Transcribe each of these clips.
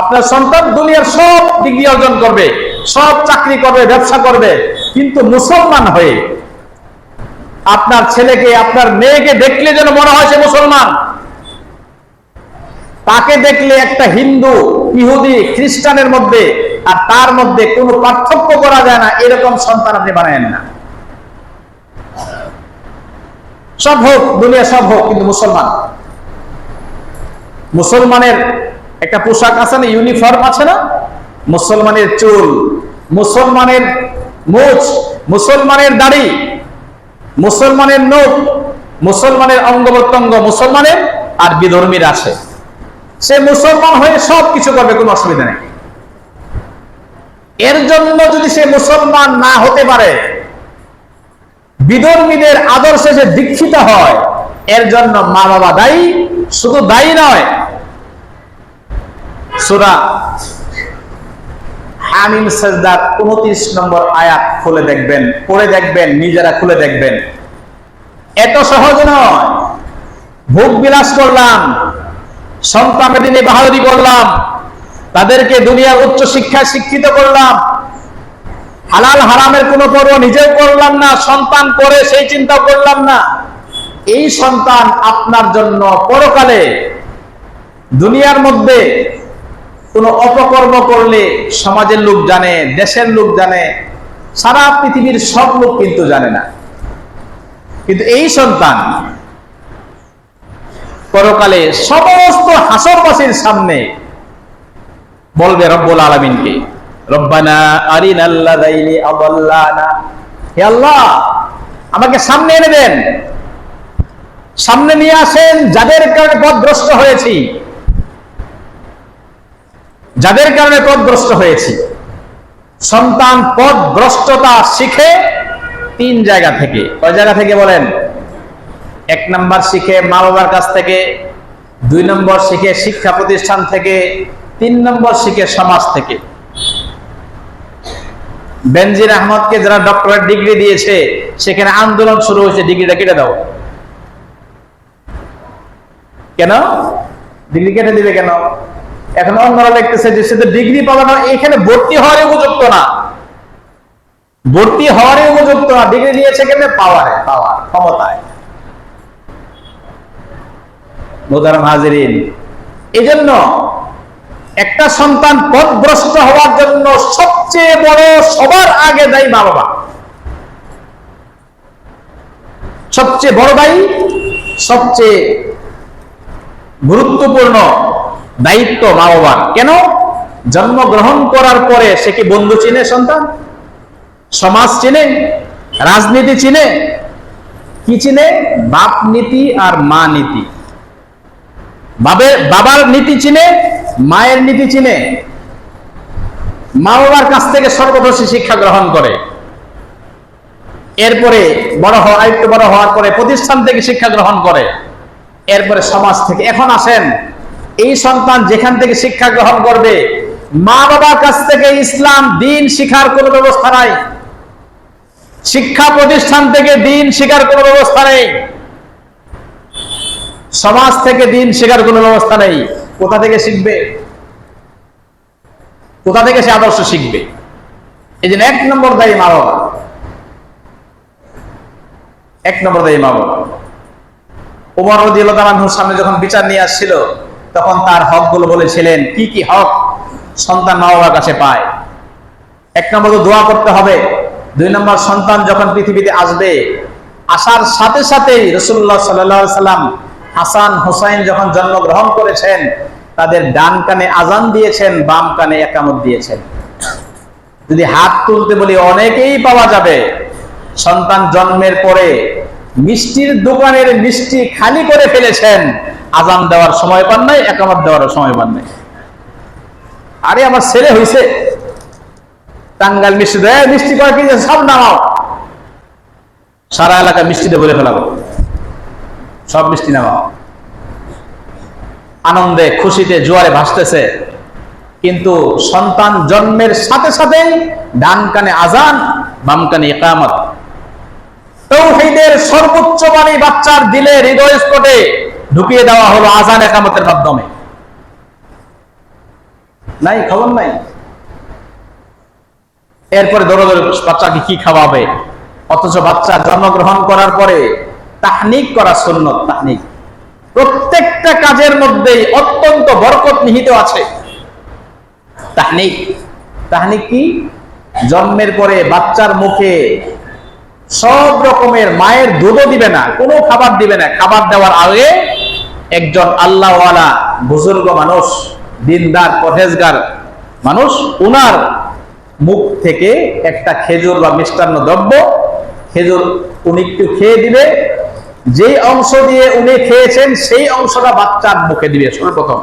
আপনার সন্তান দুনিয়ার সব ডিগ্রি অর্জন করবে, সব চাকরি করবে, ব্যবসা করবে, কিন্তু মুসলমান হয়ে আপনার ছেলেকে, আপনার মেয়েকে দেখলে যেন মনে হয় সে মুসলমান। তাকে দেখলে একটা হিন্দু, ইহুদি, খ্রিস্টানের মধ্যে আর তার মধ্যে কোনো পার্থক্য করা যায় না, এরকম সন্তান আপনি বানায়েন না। সব হোক, দুনিয়া সব হোক, কিন্তু মুসলমান। মুসলমানের একটা পোশাক আছে না ইউনিফর্ম আছে না? মুসলমানের চুল, মুসলমানের মুছ মুসলমানের দাড়ি, মুসলমানের নোট মুসলমানের অঙ্গ প্রত্যঙ্গ মুসলমানের আর বিধর্মীর আছে। সে মুসলমান হয়ে সব কিছু করবে, কোনো অসুবিধা নেই। এর জন্য যদি সে মুসলমান না হতে পারে, বিধর্মীদের আদর্শে যে দীক্ষিত হয়, এর জন্য মা বাবা দায়ী, শুধু দায়ী নয় সুরা হামিম সাজদার উনত্রিশ নম্বর আয়াত খুলে দেখবেন, পড়ে দেখবেন, নিজেরা খুলে দেখবেন। এত সহজ নয়। ভোগ বিলাস করলাম সন্তানকে নিয়ে বাহাদুরি করলাম, তাদেরকে দুনিয়ার উচ্চ শিক্ষায় শিক্ষিত করলাম, হালাল হারামের কোনো পর্ব নিজেও করলাম না, সন্তান করে সেই চিন্তা করলাম না। এই সন্তান আপনার জন্য পরকালে দুনিয়ার মধ্যে কোনো অপকর্ম করলে সমাজের লোক জানে, দেশের লোক জানে, সারা পৃথিবীর সব লোক কিন্তু জানে না। কিন্তু এই সন্তান পরকালে সমস্ত হাসরবাসীর সামনে বলবে, রব্বুল আলমিনকে রব্বানা আরিন আল্লাদাইনি আদাল্লানা। হে আল্লাহ, আমাকে সামনে এনে দেন। সামনে নিয়ে আসেন যাদের কারণে পথভ্রষ্ট হয়েছি। যাদের কারণে পথভ্রষ্ট হয়েছি। সন্তান পথভ্রষ্টতা শিখে তিন জায়গা থেকে। কয় জায়গা থেকে বলেন? এক নম্বর শিখে মা বাবার কাছ থেকে, দুই নম্বর শিখে শিক্ষা প্রতিষ্ঠান থেকে, তিন নম্বর শিখে সমাজ থেকে। বেনজির আহমদকে যারা ডক্টরেট ডিগ্রি দিয়েছে, সেখানে আন্দোলন শুরু হয়েছে, ডিগ্রিটা কেটে দাও। কেন? ডিগ্রি কেটে দিবে কেন? এখন অন্যরা লিখতেছে যে সে তো ডিগ্রি পাবে না, এখানে ভর্তি হওয়ার উপযুক্ত না। ভর্তি হওয়ার উপযুক্ত না। ডিগ্রি নিয়েছে কেন পাওয়ারে পাওয়ার ক্ষমতায়। এই জন্য একটা সন্তান হওয়ার জন্য সবচেয়ে বড় সবার আগে দায়ী বাবা সবচেয়ে বড় সবচেয়ে গুরুত্বপূর্ণ দায়িত্ব মা বাবার কেন? জন্মগ্রহণ করার পরে সে কি বন্ধু চিনে সন্তান? সমাজ চিনে? রাজনীতি চিনে? কি চিনে? বাপ নীতি আর মা নীতি। বাবের নীতি চিনে, মায়ের নীতি চিনে। মা বাবার কাছ থেকে সর্বদর্শী শিক্ষা গ্রহণ করে। এরপরে বড় হওয়া একটু বড় হওয়ার পরে প্রতিষ্ঠান থেকে শিক্ষা গ্রহণ করে। এরপরে সমাজ থেকে এখন আসেন এই সন্তান যেখান থেকে শিক্ষা গ্রহণ করবে, মা বাবার কাছ থেকে ইসলাম দিন শিখার কোনো ব্যবস্থা নাই। শিক্ষা প্রতিষ্ঠান থেকে দিন শিখার কোনো ব্যবস্থা নেই। সমাজ থেকে দিন শেখার কোনো ব্যবস্থা নেই। কোথা থেকে শিখবে? কোথা থেকে সে আদর্শ শিখবে? এই জন্য এক নম্বর দায়ী মা বাবা। এক নম্বর দায়ী মা বাবা। উমর রদিউল্লাহুর সামনে যখন বিচার নিয়ে আসছিল তখন তার হকগুলো বলেছিলেন, কি কি হক সন্তান মা বাবার কাছে পায়? এক নম্বর দোয়া করতে হবে। দুই নম্বর, সন্তান যখন পৃথিবীতে আসবে, আসার সাথে সাথেই রসুল্লাহ সাল্লাহ সাল্লাম হাসান হুসাইন যখন জন্মগ্রহণ করেছেন, তাদের ডান কানে আজান দিয়েছেন, বাম কানে একামত দিয়েছেন। যদি হাত তুলতে বলি, অনেকেই পাওয়া যাবে। সন্তান জন্মের পরে মিষ্টির দোকানের মিষ্টি খালি করে ফেলেছেন। আজান দেওয়ার সময় পান নাই, একামত দেওয়ার সময় পান নাই। আরে, আমার ছেলে হয়েছে টাঙ্গাল মিষ্টি দেয় মিষ্টি করে কি সব নামাও। সারা এলাকা মিষ্টিতে ভরে ফেলাবো। সব মিষ্টি নামাও। আনন্দে, খুশিতে, জোয়ারে ভাসতেছে। কিন্তু সন্তান জন্মের সাথে সাথে ডান কানে আজান বাম কানে একামত। তৌহিদের সর্বোচ্চ বাণী বাচ্চার দিলে হৃদয় স্পটে ঢুকিয়ে দেওয়া হলো আজান একামতের মাধ্যমে। নাই, খবর নাই? এরপরে ধরো ধরো বাচ্চাকে কি খাওয়াবে? অথচ বাচ্চা জন্মগ্রহণ করার পরে তাহনিক করা সুন্নত, তাহনিক। প্রত্যেকটা কাজের মধ্যেই অত্যন্ত বরকত নিহিত আছে। তাহনিক। তাহনিক কি? জন্মের পরে বাচ্চার মুখে সব রকমের মায়ের দুধও দিবে না, কোনো খাবার দিবে না। খাবার দেওয়ার আগে একজন আল্লাহওয়ালা বুজুর্গ মানুষ, দিনদার, পরহেজগার মানুষ, উনার মুখ থেকে একটা খেজুর বা মিষ্টান্ন দ্রব্য, খেজুর উনি একটু খেয়ে দিবে। যেই অংশ দিয়ে উনি খেয়েছেন, সেই অংশটা বাচ্চার মুখে দিবে, সর্বপ্রথম।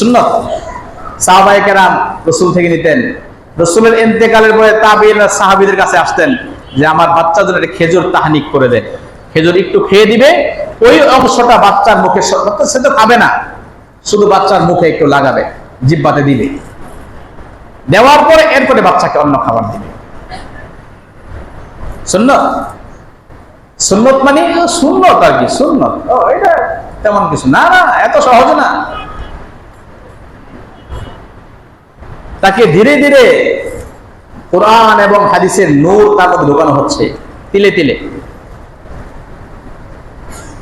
সুন্নত। সাহাবাই কেরাম রসুল থেকে নিতেন। রসুলের এন্তেকালের পরে তাবিল সাহাবিদের কাছে আসতেন। যে আমার বাচ্চা জন্য একটা খেজুর তাহানিক করে দেন খেজুর একটু খেয়ে দিবে, ওই অংশটা বাচ্চার মুখে সে তো খাবে না। শুধু বাচ্চার মুখে একটু লাগাবে, জিব্বাতে দিবে। দেওয়ার পরে এরপরে বাচ্চাকে অন্য খাবার দিবে। সুন্নত? সুন্নত মানে সুন্নত আর কি, সুন্নত। তেমন কিছু না না, এত সহজ না। তাকে ধীরে ধীরে কোরআন এবং হাদিসের নূর তার মধ্যে ঢোকানো হচ্ছে। তিলে তিলে।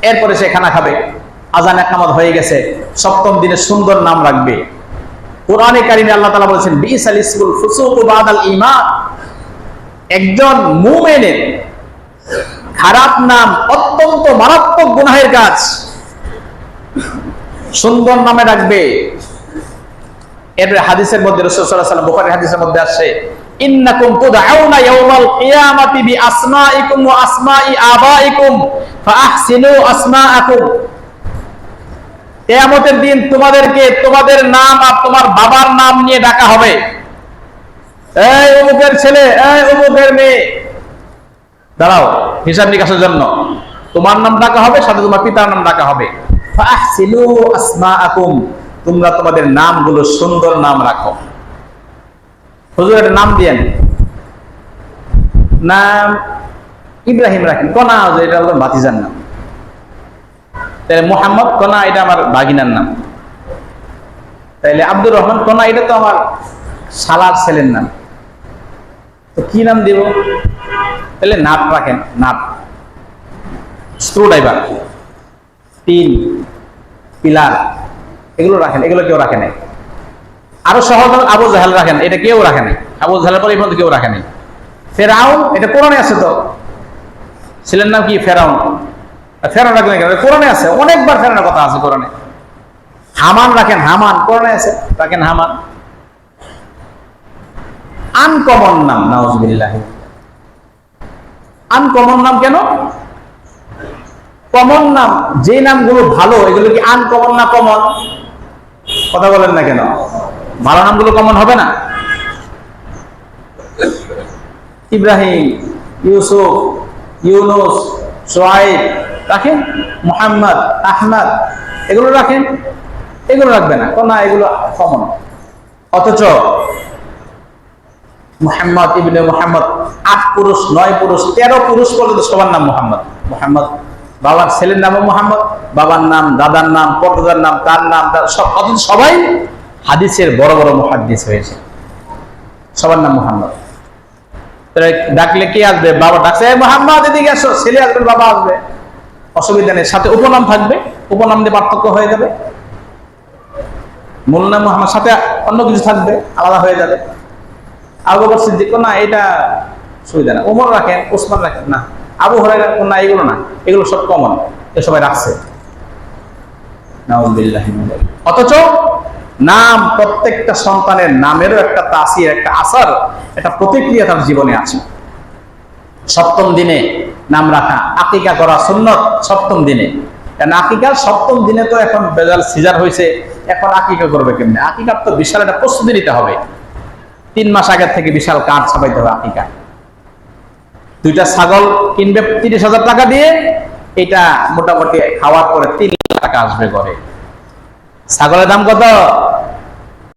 এরপরে সে খানা খাবে। আজান একামত হয়ে গেছে। সপ্তম দিনে সুন্দর নাম রাখবে। কোরআনে কারিমে আল্লাহ তাআলা বলেছেন বিস আল ইসমুল ফুসুক বাদাল ঈমান। একজন মুমিনের খারাপ নাম অত্যন্ত মারাত্মক গুনাহের কাজ। সুন্দর নামে রাখবে। এরপরে হাদিসের মধ্যে রাসূল সাল্লাল্লাহু আলাইহি ওয়াসাল্লাম, বুখারীর হাদিসের মধ্যে আসছে তুদআউনা ইয়াওমাল কিয়ামাতি বিআসমাইকুম ওয়া আসমাই আবাইকুম ফাআহসিনু আসমাআকুম। কিয়ামতের দিন তোমাদেরকে তোমাদের নাম আর তোমার বাবার নাম নিয়ে ডাকা হবে। এই অমুকের ছেলে, এই অমুকের মেয়ে। দাঁড়াও, হিসাব নিকাশের জন্য। তোমার নাম ডাকা হবে, সাথে তোমার পিতার নাম ডাকা হবে। তোমরা তোমাদের নামগুলো সুন্দর নাম রাখো। হুজুর একটা নাম দিয়েন নাম ইব্রাহিম রাখেন। কনা হুজুর, এটা হলো ভাতিজার নাম। তাহলে মোহাম্মদ কনা এটা আমার বাগিনার নাম। তাইলে আব্দুর রহমান কনা এটা তো আমার শালার ছেলের নাম। তো কি নাম দিব? তাহলে নাট রাখেন নাট। Screwdriver pin plier. এগুলো রাখেন এগুলো কেউ রাখে নাই। আরও সহজ আবু জাহাল রাখেন এটা কেউ রাখে নাই। আবু জাহালের পরে এই পর্যন্ত কেউ রাখে নাই। ফেরাউন, এটা কোরআনে আছে তো? ছেলের নাম কি? ফেরাউন। ফেরাউন রাখেন কোরআনে আছে। অনেকবার ফেরানোর কথা আছে কোরআনে। হামান রাখেন, হামান। কোরআনে আছে? রাখেন হামান। আনকমন নাম, নাউজবিল্লাহ। আনকমন নাম কেন? কমন নাম, যে নামগুলো ভালো, এগুলো কি আনকমন না কমন? কথা বলেন না কেন? ভালো নামগুলো কমন হবে না? ইব্রাহিম, ইউসুফ, ইউনুস, সোহাইব, রাখেন? মোহাম্মদ, আহমদ, এগুলো রাখেন? এগুলো রাখবে না। কোন এগুলো কমন অথচ মোহাম্মদ ইবনে মোহাম্মদ আট পুরুষ, নয় পুরুষ, তেরো পুরুষ পর্যন্ত সবার নাম মোহাম্মদ। মোহাম্মদ, বাবার ছেলের নামও মোহাম্মদ, বাবার নাম, দাদার নাম পর্দার নাম, তার নাম, তার সব, অথচ সবাই হাদিসের বড় বড় মুহাদ্দিস হয়েছে। সবার নাম মোহাম্মদ। ডাকলে কে আসবে? বাবা ডাকছে মোহাম্মদ, এদিকে আসো। ছেলে আসবে, বাবা আসবে। অসুবিধা নেই, সাথে উপনাম থাকবে, উপনাম দিয়ে পার্থক্য হয়ে যাবে। মূল নাম মোহাম্মদ, সাথে অন্য কিছু থাকবে, আলাদা হয়ে যাবে। আবু বকর সিদ্দিক, না, এটা সুবিধা না। ওমর রাখেন, ওসমান রাখেন, না, আবু হরাইরা না, এগুলো না, এগুলো সব কমন এ সবাই রাখছে। অথচ নাম প্রত্যেকটা সন্তানের নামেরও একটা তাসির একটা আসার, একটা প্রতিক্রিয়া তার জীবনে আছে। সপ্তম দিনে নাম রাখা, আকিকা করা সুন্নত সপ্তম দিনে। কারণ আকিকার সপ্তম দিনে তো এখন বেজাল সিজার হয়েছে, এখন আকিকা করবে কেমনে? আকিকার তো বিশাল একটা প্রস্তুতি নিতে হবে। তিন মাস আগের থেকে বিশাল কাঠ ছাপাইতে হবে আকিকা। দুইটা ছাগল কিনবে তিরিশ হাজার টাকা দিয়ে, এটা মোটামুটি খাওয়ার পরে তিন টাকা আসবে ঘরে। ছাগলের দাম কত?